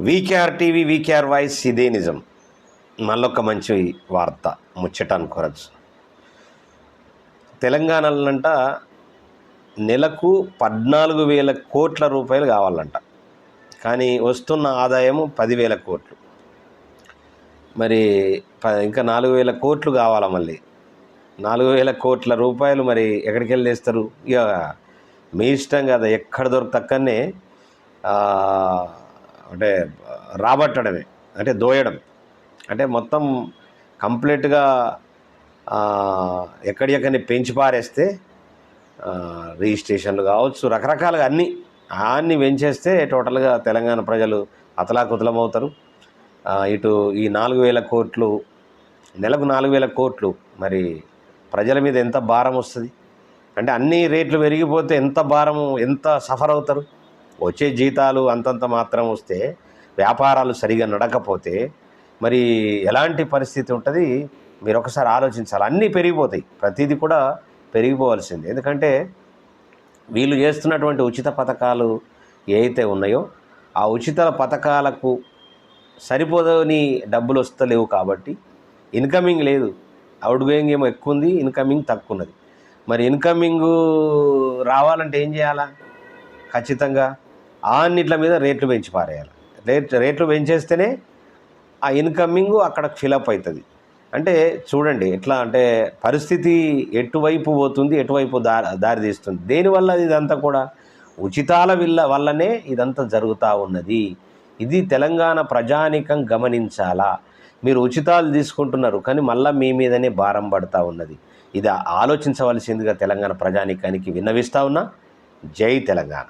VKR TV VKR voice ఇదే నిజం. మళ్ళొక మంచి వార్త ముచ్చటాన్ని అనుకోరచ్చు. తెలంగాణలోనంట నెలకు పద్నాలుగు వేల కోట్ల రూపాయలు కావాలంట. కానీ వస్తున్న ఆదాయము పదివేల కోట్లు. మరి ప- ఇంకా నాలుగు వేల కోట్లు కావాలా మళ్ళీ? నాలుగు వేల కోట్ల రూపాయలు మరి ఎక్కడికి వెళ్ళి తెస్తారు? ఇక మీ ఇష్టం కదా ఎక్కడ దొరకతక్కనే అంటే రాబట్టడమే అంటే దోయడం అంటే మొత్తం కంప్లీట్గా ఎక్కడికని పెంచి పారేస్తే రిజిస్ట్రేషన్లు కావచ్చు రకరకాలుగా అన్నీ అన్నీ పెంచేస్తే టోటల్గా తెలంగాణ ప్రజలు అతలాకుతలమవుతారు. ఇటు ఈ నాలుగు వేల కోట్లు నెలకు నాలుగు వేల కోట్లు మరి ప్రజల మీద ఎంత భారం వస్తుంది? అంటే అన్ని రేట్లు పెరిగిపోతే ఎంత భారము ఎంత సఫర్ అవుతారు? వచ్చే జీతాలు అంతంత మాత్రం వస్తే వ్యాపారాలు సరిగా నడకపోతే మరి ఎలాంటి పరిస్థితి ఉంటుంది? మీరు ఒకసారి ఆలోచించాలి. అన్నీ పెరిగిపోతాయి. ప్రతిదీ కూడా పెరిగిపోవాల్సింది. ఎందుకంటే వీళ్ళు చేస్తున్నటువంటి ఉచిత పథకాలు ఏవైతే ఉన్నాయో ఆ ఉచిత పథకాలకు సరిపోదని డబ్బులు వస్తలేవు కాబట్టి ఇన్కమింగ్ లేదు. అవుట్ గోయింగ్ ఏమో ఎక్కువ ఉంది ఇన్కమింగ్ తక్కువ ఉన్నది మరి ఇన్కమింగ్ రావాలంటే ఏం చేయాలా? ఖచ్చితంగా అన్నిట్ల మీద రేట్లు పెంచి పారేయాలి. రేట్ రేట్లు పెంచేస్తేనే ఆ ఇన్కమింగ్ అక్కడ ఫిలప్ అవుతుంది అంటే చూడండి ఎట్లా అంటే పరిస్థితి ఎటువైపు పోతుంది ఎటువైపు దారి దారి తీస్తుంది. దేనివల్ల ఇదంతా కూడా? ఉచితాల విల్ల వల్లనే ఇదంతా జరుగుతూ ఉన్నది. ఇది తెలంగాణ ప్రజానికం గమనించాలా? మీరు ఉచితాలు తీసుకుంటున్నారు కానీ మళ్ళీ మీ మీదనే భారం పడతా ఉన్నది. ఇది ఆలోచించవలసిందిగా తెలంగాణ ప్రజానికానికి విన్నవిస్తా ఉన్నా. జై తెలంగాణ.